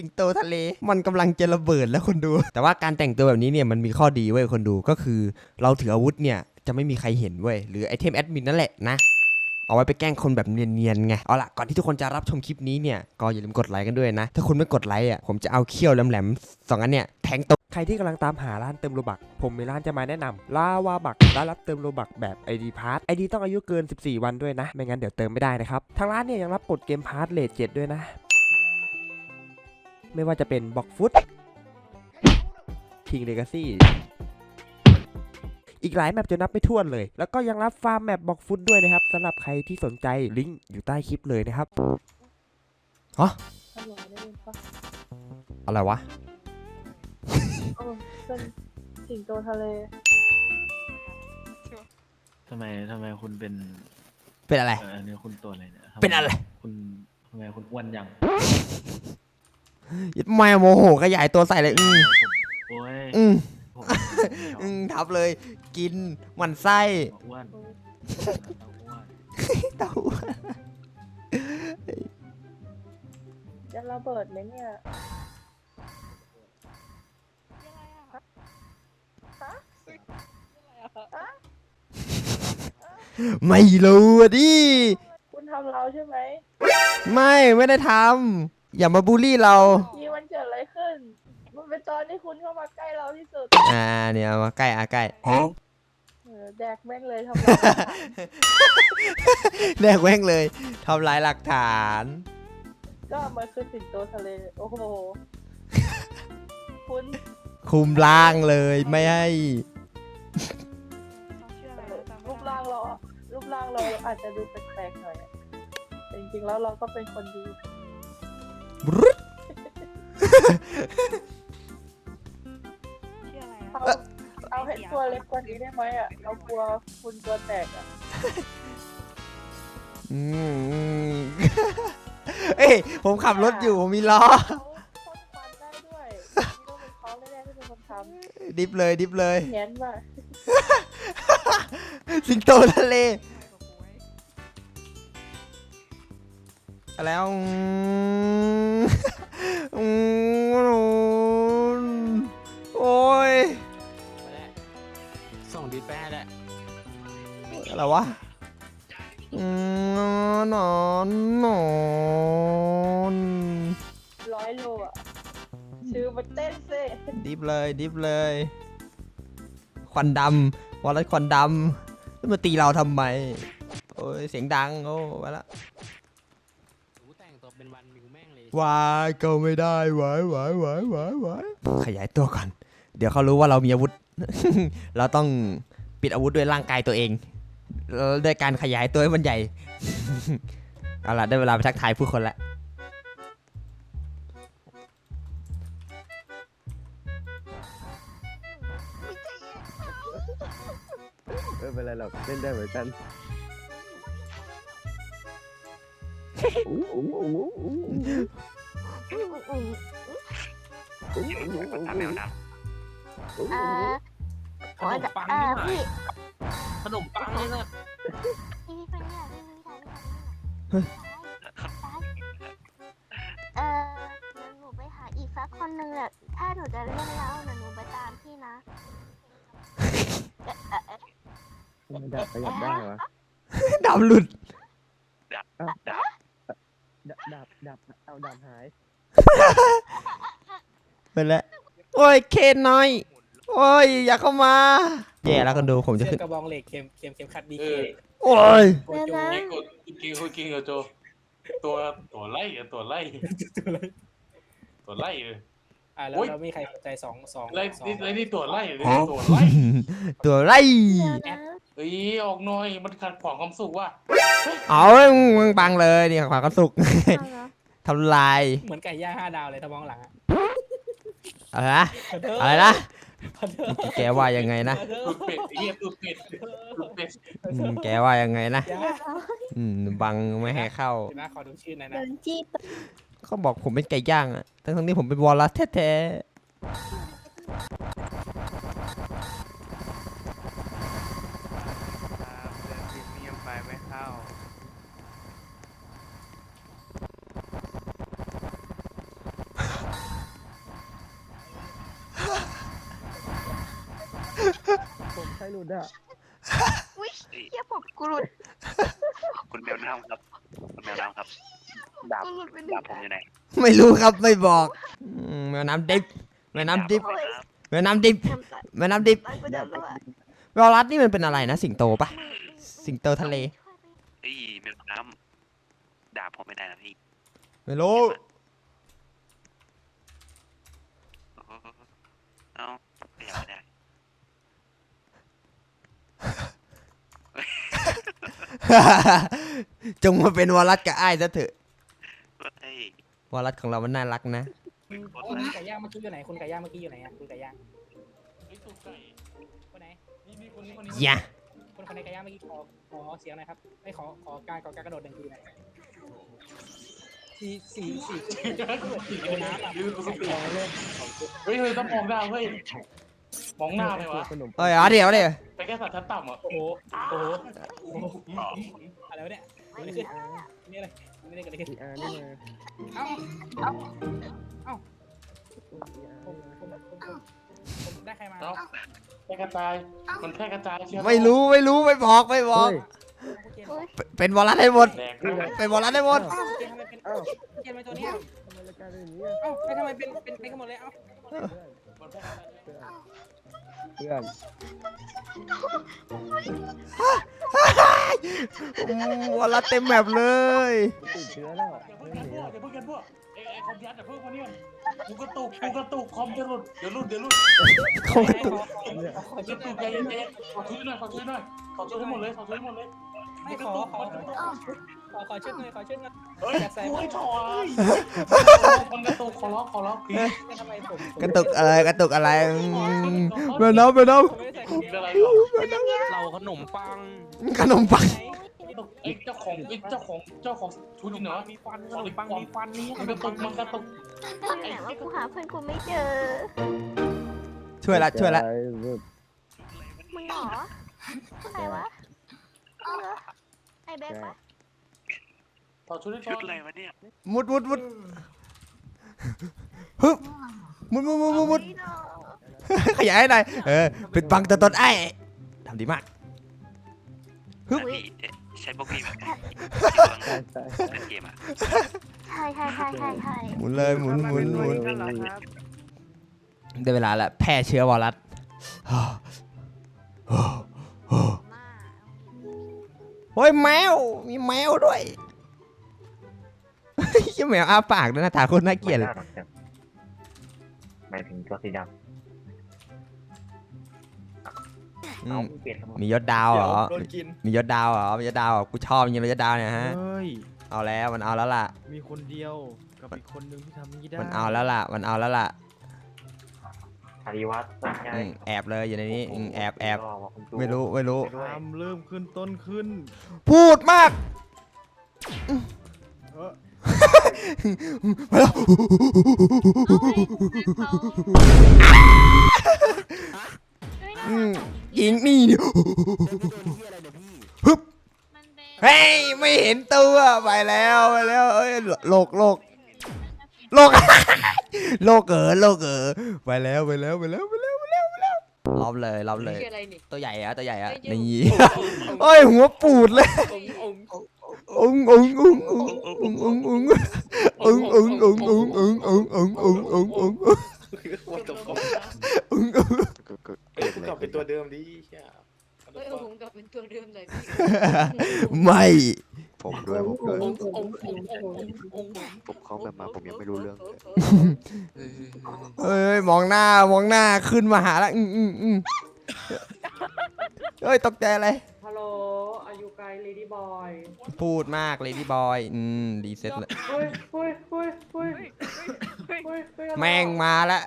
สิงโตทะเล มันกำลังจะระเบิดแล้วคนดู แต่ว่าการแต่งตัวแบบนี้เนี่ยมันมีข้อดีเว้ยคนดูก็คือ เราถืออาวุธเนี่ยจะไม่มีใครเห็นเว้ยหรือไอเทมแอดมินนั่นแหละนะเอาไว้ไปแกล้งคนแบบเนียนๆไง เอาล่ะก่อนที่ทุกคนจะรับชมคลิปนี้เนี่ย ก็อย่าลืมกดไลค์กันด้วยนะ ถ้าคุณไม่กดไลค์อะ ผมจะเอาเขี้ยวแหลมๆสองอันเนี่ยแทงตกใครที่กำลังตามหาร้านเติมโลบัก ผมมีร้านจะมาแนะนำลาวาบักร้านรับเติมโลบักแบบ ID p a s s ID ต้องอายุเกิน 14 วันด้วยนะ ไม่งั้นเดี๋ยวเติมไม่ได้นะครับ ทางร้านเนี่ยยังรับกดเกมพาร์ทเลทเจ็ดด้วยนะ ไม่ว่าจะเป็นบ็อกฟุตคิงเลกาซี่อีกหลายแมปจะนับไม่ถ้วนเลย แล้วก็ยังรับฟาร์มแมปบ็อกฟุตด้วยนะครับสำหรับใครที่สนใจลิงก์อยู่ใต้คลิปเลยนะครับฮัลโหลได้ยินปะอะไรวะเออเป็นสิงโตทะเลทำไมทำไมคุณเป็น เป็นอะไร เอออันนี้คุณตัวอะไรเนี่ยทำมเป็นอะไร คุณทำไมคุณอ้วนยัง ยึดไม่โมโหขยายตัวใส่เลยอืมโอ้ยอืมผมอืมทับเลย กินหมันไส้อ้วนเอออ้วนเต้าจะระเบิดไหมเนี่ยฮะฮะไม่รู้อะดิ คุณทำเราใช่ไหม ไม่ไม่ได้ทำ อย่ามาบูลลี่เรายี่มันเกิดอะไรขึ้น มันเป็นตอนที่คุณเข้ามาใกล้เราที่สุด อ่าเนี่ยเอามาใกล้อะใกล้ เออแดกแม่งเลยทำเราแรกแว่งเลยทำลายหลักฐาน ก็มันคือสิงโตทะเล โอ้โห คุณคุมล่างเลยไม่ให้ รูปร่างเราอะรูปร่างเราอาจจะดูแปลกๆหน่อยอะแต่จริงๆแล้วเราก็เป็นคนดี บรึ๊ดเอาเอาให้ตัวเล็กกว่านี้ได้ไหมอะเรากลัวคุณตัวแตกอะอืมเอ้ยผมขับรถอยู่ผมมีล้อ เขาพ่นควันได้ด้วยนี่ต้องเป็นเขาแน่ๆที่เป็นคนทดิฟเลยดิฟเลยำเนียนมากสิงโตทะเล อะไรอะอืมโอ้ยส่งดีแป้แหละอะไรวะอืมนอนนอนร้อยโลอะชื่อมันเต้นซิดิฟเลยดิฟเลย ควันดำวอลเลตควันดำแล้วมาตีเราทำไม โอ้ยเสียงดัง โอ้ไปละ แต่งตัวเป็นวันมิ วแม่งเลยวายก็ไม่ได้วายวายวายวายวายขยายตัวก่อน เดี๋ยวเขารู้ว่าเรามีอาวุธ เราต้องปิดอาวุธด้วยร่างกายตัวเองแล้วด้วยการขยายตัวให้มันใหญ่ เอาล่ะได้เวลาไปทักทายผู้คนละไม่เป็นไรหรอกเล่นได้เหมือนกัน เออโอ้ยเออพี่ขนมปังเลยนะพี่พี่คนเนี่ยพี่พี่ทางนี้เออเดี๋ยวหนูไปหาอีกสักคนหนึ่งแหละถ้าหนูจะเล่นแล้วเดี๋ยวหนูไปตามพี่นะไม่ได้ประหยัดได้วะดำหลุดดับดับ ดับเอาดับหายไปแล้วโอ้ยเคนน้อย โอ้ย อย่าเข้ามาแย่แล้วกันดูผมจะเสื้ขึ้อน กระบองเหล็กเข็มเข็มเข็มขัดบีเอเคอโอ้ย โกจูเดี๋ยวนะคุณกินคุณกินกับโจ ตัวตัวไล่อะตัวไล่ตัวไล่เอออ่าแล้วโอ๊ย เราไม่มีใครสนใจสองสองไล่สองนี่ไล่นี่ตัวไล่เลยตัวไล่ตัวไร เดี๋ยวนะ เอ้ยออกหน่อยมันขัดขวางความสุขว่ะเอามึงบังเลยนี่ขวางกระสุก เอาเหรอทำลายเหมือนไก่ย่างห้าดาวเลยถ้ามองหลังอะอะไรนะขอโทษอะไรนะขอโทษแกว่ายังไงนะขอโทตูษดเป็ดไอ้เหี้ยตูดเป็ดตูดเป็ดอืมแกว่ายังไงนะอย่าอืมบังไม่ให้เข้าเห็นไหมขอดูชื่อหน่อยเดินะนจี้ตเขาบอกผมเป็นไก่ย่างอะทั้งทั้งๆที่ผมเป็นวอลลัสแท้ ใครหลุดอะอุ้ยเหี้ยผมกูหลุดคุณแมวน้ำครับ คุณแมวน้ำครับ ดาบ กูหลุดไปหนึ่ดางบผมอยู่ไหนไม่รู้ครับไม่บอกอืมแม่น้ำดิบแม่น้ำดิบดาบผมครับแม่น้ำดิบทำตัดแม่น้ำดิบตัดไปดับแล้วอะวอลลัสนี่มันเป็นอะไรนะสิงโตปะสิงโตทะเล เฮ้ยแมวน้ำดาบผมไม่ได้นะพี่ไม่รู้โอ้โหเอ้าไม่อยากไม่ได้ จงมาเป็นวอลลัสกับไอ้ายซะเถอะเฮ้ยวอลลัสของเรามันน่ารักนะคุณไก่ย่างเมื่อกี้อยู่ไหนคุณไก่ย่างเมื่อกี้อยู่ไหนอะคุณไก่ย่างไอ้ตัวไก่คนไหนนี่นี่คนนี้คนนี้อย่าคนคนในไก่ย่างเมื่อกี้ขอขอเสียงหน่อยครับไอ้ยขอขอการขอการกระโดดหนึ่งทีหน่อยสี่สี่สี่คือน้ำอะยืนกูสติเฮ้ยเฮ้ยต้องมองหน้าเฮ้ยมองหน้าไหมวะ เอ้ยเอาเดี๋ยวเดี๋ยว แต่แค่สัตว์ชั้นต่ำอะโอ้โหโอ้โหโอ้โหอะไรวะเนี่ยนี่คือนี่อะไรนี่อะไรกันเลยเอ้าเอ้าเอ้าผมผมผมผมผมได้ใครมาเอ้าแค่กระจายมันแค่กระจายเชื่อไม่รู้ไม่รู้ไม่บอกไม่บอกอุ้ยเป็นเป็นวอลลัสให้หมด แดงเป็นวอลลัสให้หมดเอ้าเกมทำไมเป็นเกมทำไมตัวเนี้ยเอ้าแล้วทำไมเป็นเป็นเป็นกันหมดเลยเอ้ามันแค่กระจาย เพื่อนวอลลัสเต็มแมปเลยติดเชื้อแล้วอย่าเพิ่งกันพวกอย่าเพิ่งกันพวกไอ้ไอ้คอมยัดอย่าเพิ่งมาเนี่ยกูกระตุกกูกระตุกคอมจะหลุดเดี๋ยวหลุดเดี๋ยวหลุดคงขอขอขอกชุระดหตุน่อกยใจเย็นๆขอช่วยหน่อยขอช่วยหน่อยขอช่วยให้หมดเลยขอช่วยให้หมดเลยไม่ขอขอ ขอขอชุดหน่อยขอชุดหน่อยเฮ้ยกูให้ถอยมันกระตุกขอร้องขอร้องพีทำไมผมกระตุกอะไรกระตุกอะไรอืมแม่น้ำแม่น้ผมไม่ได้ใส่คนเดียวอะไรเราขนมปังำขนมปังไอ้เจ้าของไอ้เจ้าของเจ้าของชุดนี่เนาะมีฟันขนมปังมีฟันนี่มันกระตุกมันกระตุกอยู่ไหนวะกูหาเพื่อนกูไม่เจอ ช่วยละช่วยละมึงเหรอใครวะเออไอ้แบ๊กปะ ต่อชุดที่ชุดอะไรวะเนี่ยมุดมุดมุดฮึบมุดมุดมุดมุดมุดนี่เนาะขยายให้หน่อยเออปิดบังตัวตนไอ้ทำดีมาก ฮึบพี่ใช้พวกพี่แบบไหนเล่นเกมอะใช่ใช่ใช่ใช่ใช่หมุนเลยหมุนหมุนหมุนได้เวลาละแพร่เชื้อวอลลัสโอ้ยแมวมีแมวด้วย ยี่แมวอ้าปากด้วยหน้าตาโคนน่าเกลียดเลย หมายถึงตัวสีดำอืเอามเปลี่ยนครับมียศดาวเหรอโดนกิน มียศดาวเหรอ มียศดาวเหรอ กูชอบจริงเลยยศดาวเนี่ยฮะ เฮ้ย เอาแล้วมันเอาแล้วล่ะ มีคนเดียวกับอีกคนนึงที่ทำนี้ได้มันเอาแล้วล่ะ มันเอาแล้วล่ะอาริวัตใช่อืมแอบเลยอยู่ในนี้อืมแอบแอบก็ว่าคุณจูไม่รู้ไม่รู้ไปด้วยตามเริ่มขึ้นต้นขึ้น พูดมาก เออ มาแล้วด้วยนะอืมยิงนี่ดิฮึบเฮ้ยไม่เห็นตัวไปแล้วไปแล้วเอ้ยโลกโลกโลกโลกเอ๋อโลกเอ๋อไปแล้วไปแล้วไปแล้วไปแล้วไปแล้วไปแล้วรอบเลยรอบเลยอะไรนี่ตัวใหญ่อะตัวใหญ่อะเฮ้ยนี่โอ้ยหัวปูดเลยองค์ องค์อุ้งอุ้งอุ้งอุ้งอุ้งอุ้งอุ้งอุ้งอุ้งอุ้งอุ้งอุ้งอุ้งอุ้งอุ้งอุ้งอุ้งอุ้ง What the fuck อุ้งอุ้งเอ้ยกูกลับเป็นตัวเดิมดิเชี่ยเฮ้ยผมกลับเป็นตัวเดิมเลยพี่ไม่ผมด้วยผมด้วยองค์องค์องค์องค์องค์ผมเข้าแบบมาผมยังไม่รู้เรื่องเลยเอ้ยมองหน้ามองหน้าขึ้นมาหาละอืมอืมอืม เอ้ยตกใจอะไร ฮัลโหลอายุไกลเลดี้บอยพูดมากเลยที่บอย อืมรีเซ็ตเลย เฮ้ยเฮ้ยเฮ้ยเฮ้ยเฮ้ยเฮ้ยอะไรแม่งมาละ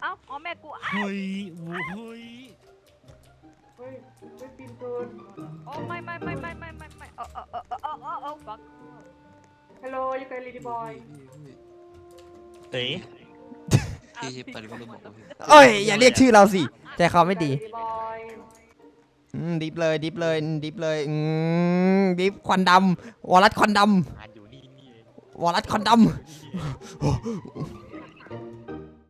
เอ้าอ๋อแม่กูอะเฮ้ยโว้เฮ้ยเฮ้ยเฮ้ยปีนเกินโอ้ไม่ไม่ไม่ไม่ไม่ไม่ไม่เออเออเออเออเออเออฟังฮัลโหลอายุไกลเลดี้บอยเอ๊ะ พี่ชิปปริมาณบอกว่าพี่เอ้ยอย่าเรียกชื่อเราสิใจเขาไม่ดีบอยอืมดิฟเลยดิฟเลยดิฟเลยอืมดิฟควันดำวอลัสควันดอ่านอยู่นี่นี่เองำวอลัสควันดำ